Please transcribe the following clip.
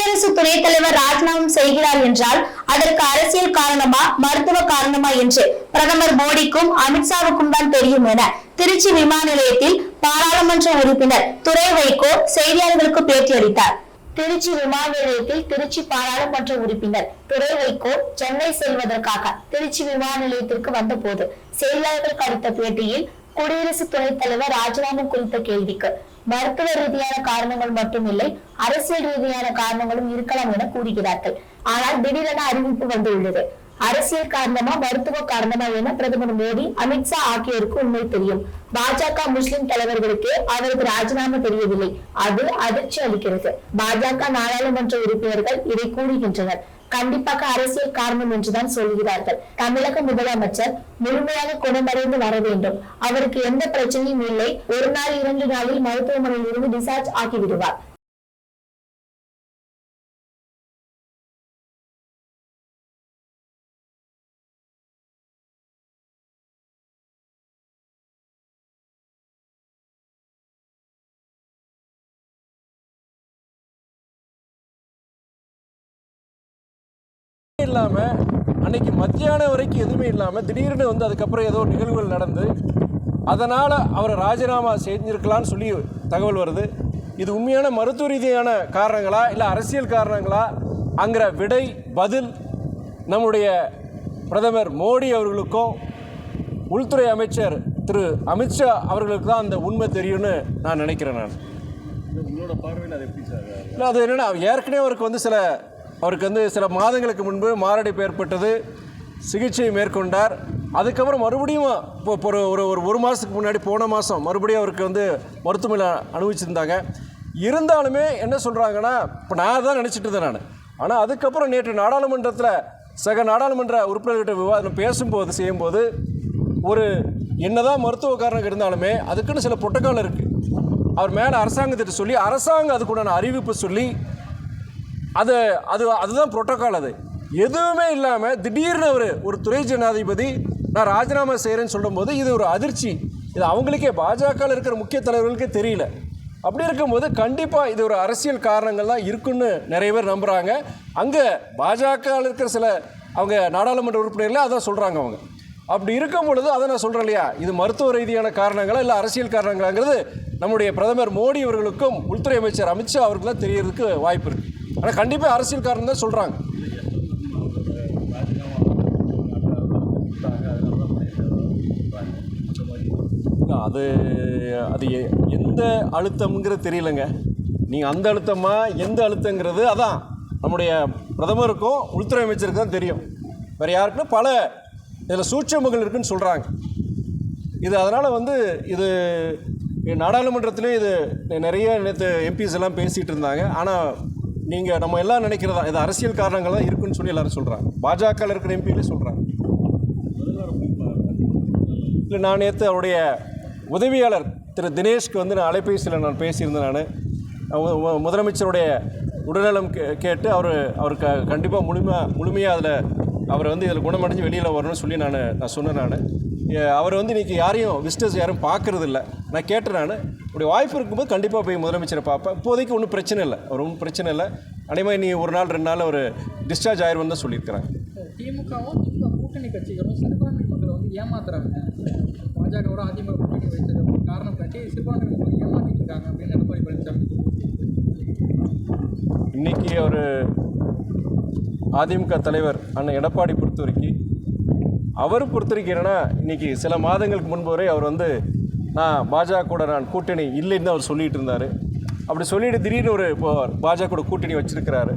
குடியரசு துணைத் தலைவர் ராஜினாமா செய்கிறார் என்றால் அதற்கு அரசியல் காரணமா மருத்துவ காரணமா என்று பிரதமர் மோடிக்கும் அமித்ஷாவுக்கும் தான் தெரியும் என திருச்சி விமான நிலையத்தில் பாராளுமன்ற உறுப்பினர் துறை வைகோ செய்தியாளர்களுக்கு பேட்டியளித்தார். திருச்சி விமான நிலையத்தில் திருச்சி பாராளுமன்ற உறுப்பினர் துறை வைகோ சென்னை செல்வதற்காக திருச்சி விமான நிலையத்திற்கு வந்தபோது செய்தியாளர்களுக்கு அளித்த பேட்டியில் குடியரசு துணைத் தலைவர் ராஜினாமா குறித்த கேள்விக்கு மருத்துவ ரீதியான காரணங்கள் மட்டுமில்லை அரசியல் ரீதியான காரணங்களும் இருக்கலாம் என கூறுகிறார்கள். ஆனால் திடீரென அறிவிப்பு வந்துள்ளது. அரசியல் காரணமா மருத்துவ காரணமா என பிரதமர் மோடி அமித்ஷா ஆகியோருக்கு உண்மை தெரியும். பாஜக முஸ்லிம் தலைவர்களுக்கு அவருக்கு ராஜினாமா தெரியவில்லை. அது அதிர்ச்சி அளிக்கிறது. பாஜக நாடாளுமன்ற உறுப்பினர்கள் இதை கூறுகின்றனர். கண்டிப்பாக அரசியல் காரணம் என்றுதான் சொல்கிறார்கள். தமிழக முதலமைச்சர் முழுமையாக குணமடைந்து வர வேண்டும். அவருக்கு எந்த பிரச்சனையும் இல்லை. ஒரு நாள் இரண்டு நாளில் மருத்துவமனையில் இருந்து டிசார்ஜ் ஆகிவிடுவார். இல்லாமல் அன்னைக்கு மத்தியானம் வரைக்கும் எதுவுமே இல்லாமல் திடீர்னு வந்து அதுக்கப்புறம் ஏதோ நிகழ்வுகள் நடந்து அதனால் அவரை ராஜினாமா செஞ்சிருக்கலாம்னு சொல்லி தகவல் வருது. இது உண்மையான மருத்துவ ரீதியான காரணங்களா இல்லை அரசியல் காரணங்களா? அங்கிற விடை பதில் நம்முடைய பிரதமர் மோடி அவர்களுக்கும் உள்துறை அமைச்சர் திரு அமித்ஷா அவர்களுக்கு தான் அந்த உண்மை தெரியும்னு நான் நினைக்கிறேன் நான். இல்லை அது என்னென்னா ஏற்கனவே அவருக்கு வந்து சில அவருக்கு வந்து சில மாதங்களுக்கு முன்பு மாரடைப்பு ஏற்பட்டது. சிகிச்சை மேற்கொண்டார். அதுக்கப்புறம் மறுபடியும் இப்போ ஒரு ஒரு ஒரு ஒரு மாதத்துக்கு முன்னாடி போன மாதம் மறுபடியும் அவருக்கு வந்து மருத்துவமனையில் அனுபவிச்சிருந்தாங்க இருந்தாலுமே என்ன சொல்கிறாங்கன்னா இப்போ நான் தான் நினச்சிட்டு இருந்தேன் நான். ஆனால் அதுக்கப்புறம் நேற்று நாடாளுமன்றத்தில் சக நாடாளுமன்ற உறுப்பினர்கிட்ட விவாதம் பேசும்போது செய்யும்போது ஒரு என்னதான் மருத்துவ காரணம் இருந்தாலுமே அதுக்குன்னு சில புரோட்டோக்கால் இருக்குது அவர் மேலே அரசாங்கத்திட்ட சொல்லி அரசாங்கம் அதுக்குண்டான அறிவிப்பு சொல்லி அது அது அதுதான் ப்ரோட்டோக்கால் அது. எதுவுமே இல்லாமல் திடீர்னு அவர் ஒரு துறை ஜனாதிபதி நான் ராஜினாமா செய்கிறேன்னு சொல்லும்போது இது ஒரு அதிர்ச்சி. இது அவங்களுக்கே பாஜகவில் இருக்கிற முக்கிய தலைவர்களுக்கே தெரியல. அப்படி இருக்கும்போது கண்டிப்பாக இது ஒரு அரசியல் காரணங்கள்லாம் இருக்குன்னு நிறைய பேர் நம்புகிறாங்க அங்கே பாஜகவில் இருக்கிற சில அவங்க நாடாளுமன்ற உறுப்பினர்களே அதான் சொல்கிறாங்க அவங்க. அப்படி இருக்கும் பொழுது அதை நான் சொல்கிறேன் இல்லையா? இது மருத்துவ ரீதியான காரணங்களா இல்லை அரசியல் காரணங்களாங்கிறது நம்முடைய பிரதமர் மோடி அவர்களுக்கும் உள்துறை அமைச்சர் அமித்ஷா அவர்களுக்கும் தெரியறதுக்கு வாய்ப்பு இருக்குது ஆனால் கண்டிப்பாக அரசியல் காரணம் தான் சொல்கிறாங்க அது அது எந்த அழுத்தம்ங்கிறது தெரியலங்க. நீங்கள் அந்த அழுத்தமா எந்த அழுத்தங்கிறது அதான். நம்முடைய பிரதமருக்கும் உள்துறை அமைச்சருக்கு தான் தெரியும். வேறு யாருக்குன்னா பல இதில் சூட்சமங்கள் இருக்குன்னு சொல்கிறாங்க இது அதனால் வந்து இது நாடாளுமன்றத்திலே இது நிறைய நேற்று எம்பிஸ் எல்லாம் பேசிகிட்டு இருந்தாங்க. ஆனால் நீங்கள் நம்ம எல்லாம் நினைக்கிறதா இது அரசியல் காரணங்கள் தான் இருக்குன்னு சொல்லி எல்லாரும் சொல்கிறாங்க பாஜகவில் இருக்கிற எம்பியிலே சொல்கிறாங்க இல்லை நான் நேற்று அவருடைய உதவியாளர் திரு தினேஷ்க்கு வந்து நான் அலைபேசியில் நான் பேசியிருந்தேன் நான். முதலமைச்சருடைய உடல்நலம் கே கேட்டு அவர் அவருக்கு கண்டிப்பாக முழுமையாக முழுமையாக அதில் அவர் வந்து இதில் குணமடைஞ்சு வெளியில் வரணும்னு சொல்லி நான் நான் சொன்னேன் நான். அவர் வந்து இன்றைக்கி யாரையும் விசிட்டர்ஸ் யாரும் பார்க்கறது இல்ல நான் கேட்டேன் நான் அப்படி வாய்ப்பு இருக்கும்போது கண்டிப்பாக போய் முதலமைச்சரை பார்ப்பேன். இப்போதைக்கு ஒன்றும் பிரச்சனை இல்லை. அவர் ஒன்றும் பிரச்சனை இல்லை. அதேமாதிரி நீ ஒரு நாள் ரெண்டு நாள் அவர் டிஸ்சார்ஜ் ஆயிரும் தான் சொல்லியிருக்கிறாங்க. திமுகவும் திமுக கூட்டணி கட்சிகளும் சிறுபான்மை மக்களை வந்து ஏமாத்துறாங்க. பாஜகவோட அதிமுக கூட்டணி வைத்தது காரணம் காட்டி சிறுபான்மை மக்களை ஏமாத்திட்டு இருக்காங்க அப்படின்னு எடப்பாடி பழனிசாமி இன்னைக்கு அவர் அதிமுக தலைவர் அண்ணன் எடப்பாடி பொறுத்த வரைக்கும் அவர் பொறுத்த வரைக்கும் என்னென்னா இன்றைக்கி சில மாதங்களுக்கு முன்பு வரை அவர் வந்து நான் பாஜக கூட நான் கூட்டணி இல்லைன்னு அவர் சொல்லிகிட்டு இருந்தார். அப்படி சொல்லிட்டு திடீர்னு ஒரு இப்போ பாஜக கூட கூட்டணி வச்சுருக்கிறாரு.